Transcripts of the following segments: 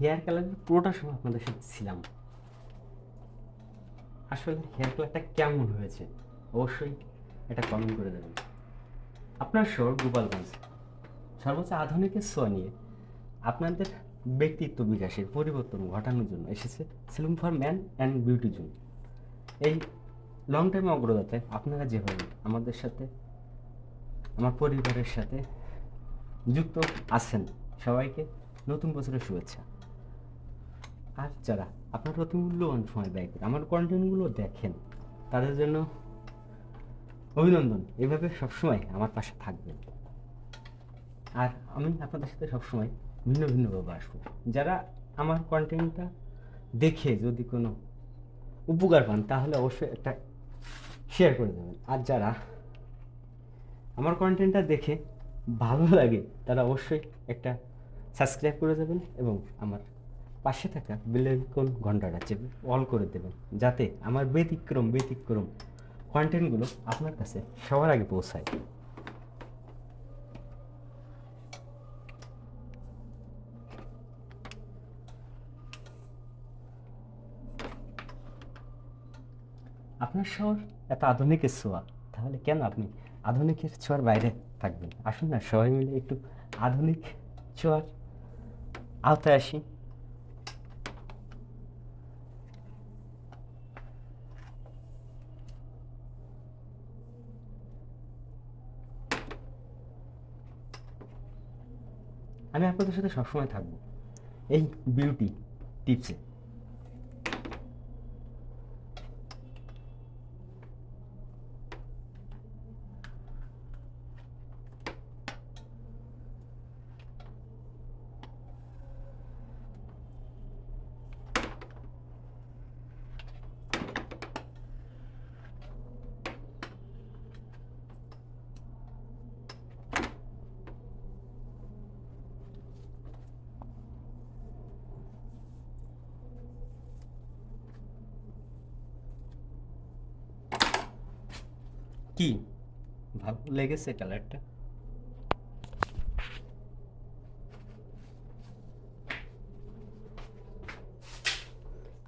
Hair কালারের পুরোটা সময় আপনাদের সাথে ছিলাম। আসলে হেয়ার কালারটা কেমন হয়েছে? অবশ্যই এটা কমেন্ট করে দেবেন। আপনার শহর গোপালগঞ্জ। সর্বোচ্চ আধুনিকের ছোঁয়া নিয়ে আপনাদের ব্যক্তিত্ব বিকাশের পরিবর্তন ঘটানোর জন্য এসেছে salon for man and beauty zone এই লং টাইম অগ্রযাত্রায় আপনারা যেভাবে আমাদের সাথে, আমার পরিবারের সাথে যুক্ত আছেন, সবাইকে নতুন বছরের শুভেচ্ছা। আর যারা আপনার অতি মূল্যবান সময় ব্যয় করে আমার কন্টেন্টগুলো দেখেন, তাদের জন্য অভিনন্দন। এভাবে সবসময় আমার পাশে থাকবেন। আর আমি আপনাদের সাথে সবসময় ভিন্ন ভিন্নভাবে আসব। যারা আমার কন্টেন্টটা দেখে যদি কোনো উপকার পান, তাহলে অবশ্যই একটা শেয়ার করে দেবেন। আর যারা আমার কন্টেন্টটা দেখে ভালো লাগে, তারা অবশ্যই একটা সাবস্ক্রাইব করে দেবেন এবং আমার পাশে থাকা বেলেকন ঘন্টাটা চেপে অল করে দেবেন, যাতে আমার ব্যতিক্রম ব্যতিক্রম কন্টেন্টগুলো আপনার কাছে সবার আগে পৌঁছায়। আপনার শহর এত আধুনিকের ছোঁয়া, তাহলে কেন আপনি আধুনিকের ছোঁয়ার বাইরে থাকবেন? আসুন না, সবাই মিলে একটু আধুনিক ছোঁয়ার আওতায় আসি। আমি আপনাদের সাথে সবসময় থাকব। এই বিউটি টিপসে। কি? ভালো লেগেছে কালারটা।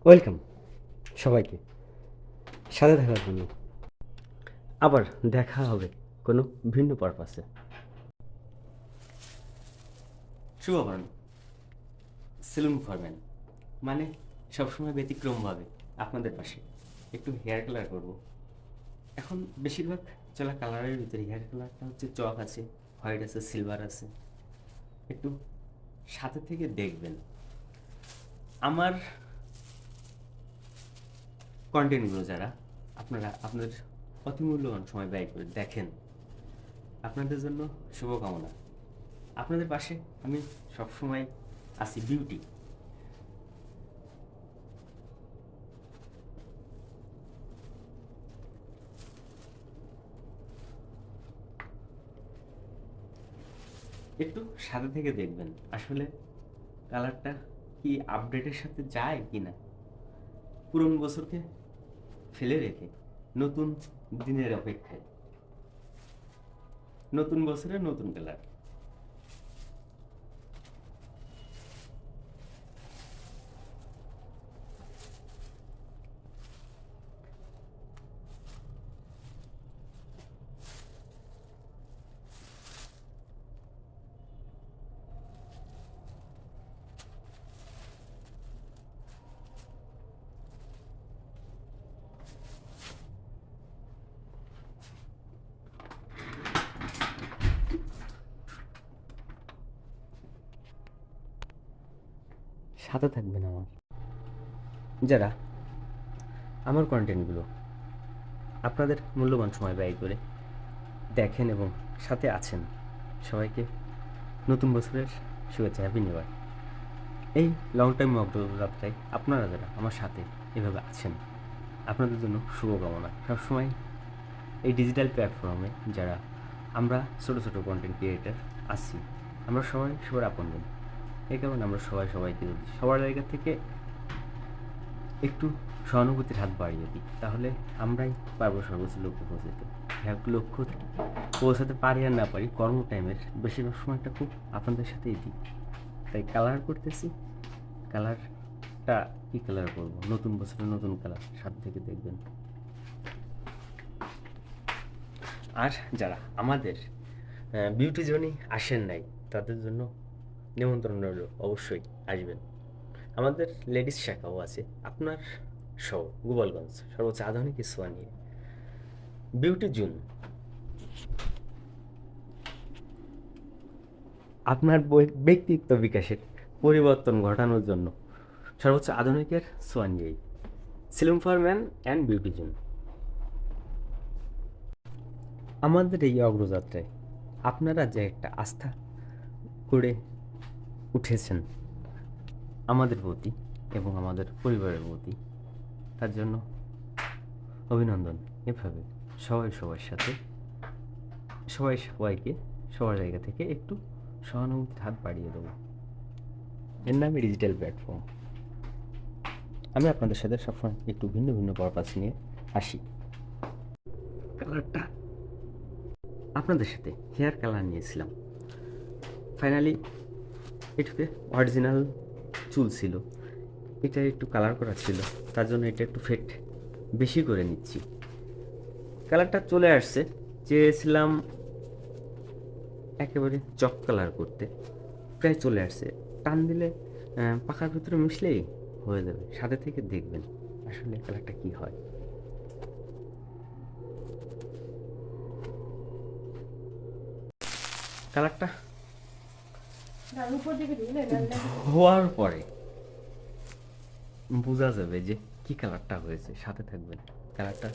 ওয়েলকাম সবাইকে। সাথে থাকার জন্য। আবার দেখা হবে কোনো ভিন্ন পারপাসে। Shubhakaran salon for man. মানে সবসময় ব্যতিক্রমভাবে আপনাদের পাশে। একটু হেয়ার কালার করব। এখন বেশিরভাগ চলা কালারের ভিতরে হেয়ার কালারটা হচ্ছে চক আছে, হোয়াইট আছে, সিলভার আছে। একটু সাথে থেকে দেখবেন। আমার কন্টেন্টগুলো যারা, আপনারা আপনাদের অতিমূল্যবান সময় ব্যয় করে দেখেন, আপনাদের জন্য শুভকামনা। আপনাদের পাশে আমি সবসময় আছি, বিউটি। একটু সাথে থেকে দেখবেন। আসলে কালারটা কি আপডেটের সাথে যায় কি না পুরনো বছরকে ফেলে রেখে নতুন দিনের অপেক্ষায়। নতুন বছরে নতুন কালার সাথে থাকবেন আমার। যারা, আমার কন্টেন্টগুলো আপনাদের মূল্যবান সময় ব্যয় করে দেখেন এবং সাথে আছেন, সবাইকে নতুন বছরের শুভেচ্ছা হ্যাপি নিউ ইয়ার এই লং টাইম যাত্রায় আপনারা যারা আমার সাথে এভাবে আছেন, আপনাদের জন্য শুভকামনা। সবসময় এই ডিজিটাল প্ল্যাটফর্মে যারা, আমরা ছোটো ছোটো কন্টেন্ট ক্রিয়েটার আছি, আমরা সবাই সবার আপনজন এই কারণে আমরা সবাই সবাইকে যদি সবার জায়গা থেকে একটু সহানুভূতির হাত বাড়িয়ে দিই, তাহলে আমরাই পারব সর্বোচ্চ লক্ষ্যে পৌঁছাতে। লক্ষ্য পৌঁছাতে পারি আর না পারি, কর্ম টাইমের বেশিরভাগ সময়টা খুব আপনাদের সাথেই দিই। তাই কালার করতেছি কালারটা কী কালার করব? নতুন বছরে নতুন কালার সাথে থেকে দেখবেন। আর যারা আমাদের বিউটি জোনে আসেন নাই, তাদের জন্য নিমন্ত্রণ রইল, অবশ্যই আসবেন। আমাদের লেডিস শাখাও আছে, আপনার সহ, গোপালগঞ্জ, সর্বোচ্চ আধুনিক সোয়া নিয়ে। Beauty zone. আপনার ব্যক্তিত্ব বিকাশের পরিবর্তন ঘটানোর জন্য সর্বোচ্চ আধুনিকের সোয়া নিয়েই salon for man and beauty zone. আমাদের এই অগ্রযাত্রায় আপনারা যে একটা আস্থা করে উঠেছেন আমাদের প্রতি এবং আমাদের পরিবারের প্রতি। তার জন্য অভিনন্দন এভাবে সবাই সবার সাথে সবাই সবাইকে সবার জায়গা থেকে একটু সহানুভূতির হাত বাড়িয়ে দেবো। এর নামে ডিজিটাল প্ল্যাটফর্ম আমি আপনাদের সাথে সবসময় একটু ভিন্ন ভিন্ন পারপাস নিয়ে আসি। কালারটা আপনাদের সাথে হেয়ার কালার নিয়েছিলাম। ফাইনালি এটাতে অরিজিনাল চুল ছিল। এটা একটু কালার করা ছিল, তার জন্য এটা একটু ফেট বেশি করে নিচ্ছি। কালারটা চলে আসছে, চেয়েছিলাম একেবারে চক কালার করতে। প্রায় চলে আসছে। টান দিলে পাখার ভিতরে মিশলেই হয়ে যাবে। সাথে থেকে দেখবেন আসলে কালারটা কি হয়। কালারটা ধোয়ার পরে বোঝা যাবে যে কি কালারটা হয়েছে, সাথে থাকবেন কালারটা।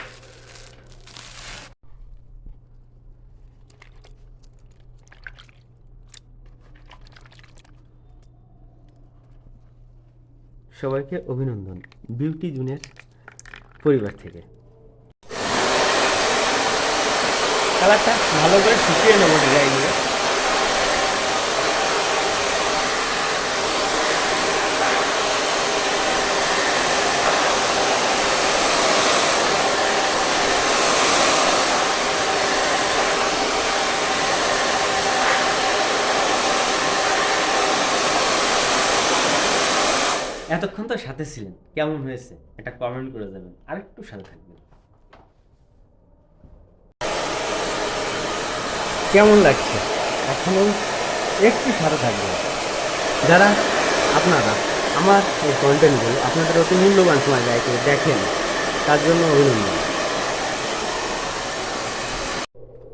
সবাইকে অভিনন্দন বিউটি জুনের পরিবার থেকে। কালারটা ভালো করে শুকিয়ে নেব ড্রাই এতক্ষণ তো সাথে ছিলেন। কেমন হয়েছে? এটা কমেন্ট করে যাবেন। আরেকটু সাথে থাকবেন। কেমন লাগছে? এখনও একটু সাথে থাকবেন। যারা আপনারা আমার এই কন্টেন্টগুলো আপনাদের অতি মূল্যবান সময় ব্যয় করে দেখেন তার জন্য অভিনন্দন।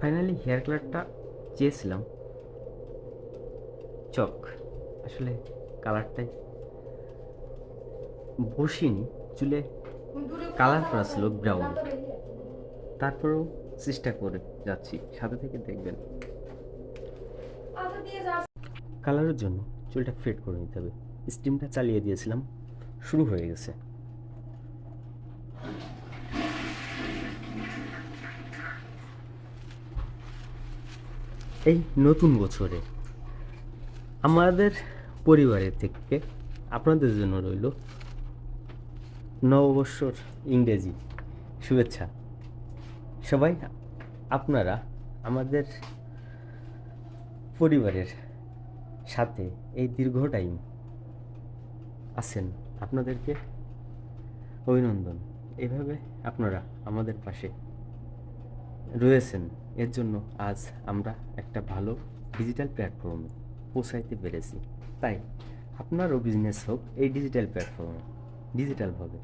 ফাইনালি হেয়ার কালারটা চেয়েছিলাম। চক। আসলে কালারটাই বসিনি চুলে কালার করা ছিল ব্রাউন। তারপরেও চেষ্টা করে যাচ্ছি, সাথে থেকে দেখবেন। কালারের জন্য চুলটা ফেড করে নিতে হবে। স্টিমটা চালিয়ে দিয়েছিলাম, শুরু হয়ে গেছে। এই নতুন বছরে আমাদের পরিবারের থেকে আপনাদের জন্য রইল নববর্ষর ইংরেজি শুভেচ্ছা। সবাই, আপনারা আমাদের পরিবারের সাথে এই দীর্ঘ টাইম আছেন। আপনাদেরকে অভিনন্দন। এভাবে আপনারা আমাদের পাশে রয়েছেন। এর জন্য আজ আমরা একটা ভালো ডিজিটাল প্ল্যাটফর্মে পৌঁছাইতে পেরেছি। তাই, আপনারও বিজনেস হোক এই ডিজিটাল প্ল্যাটফর্মে ডিজিটালভাবে।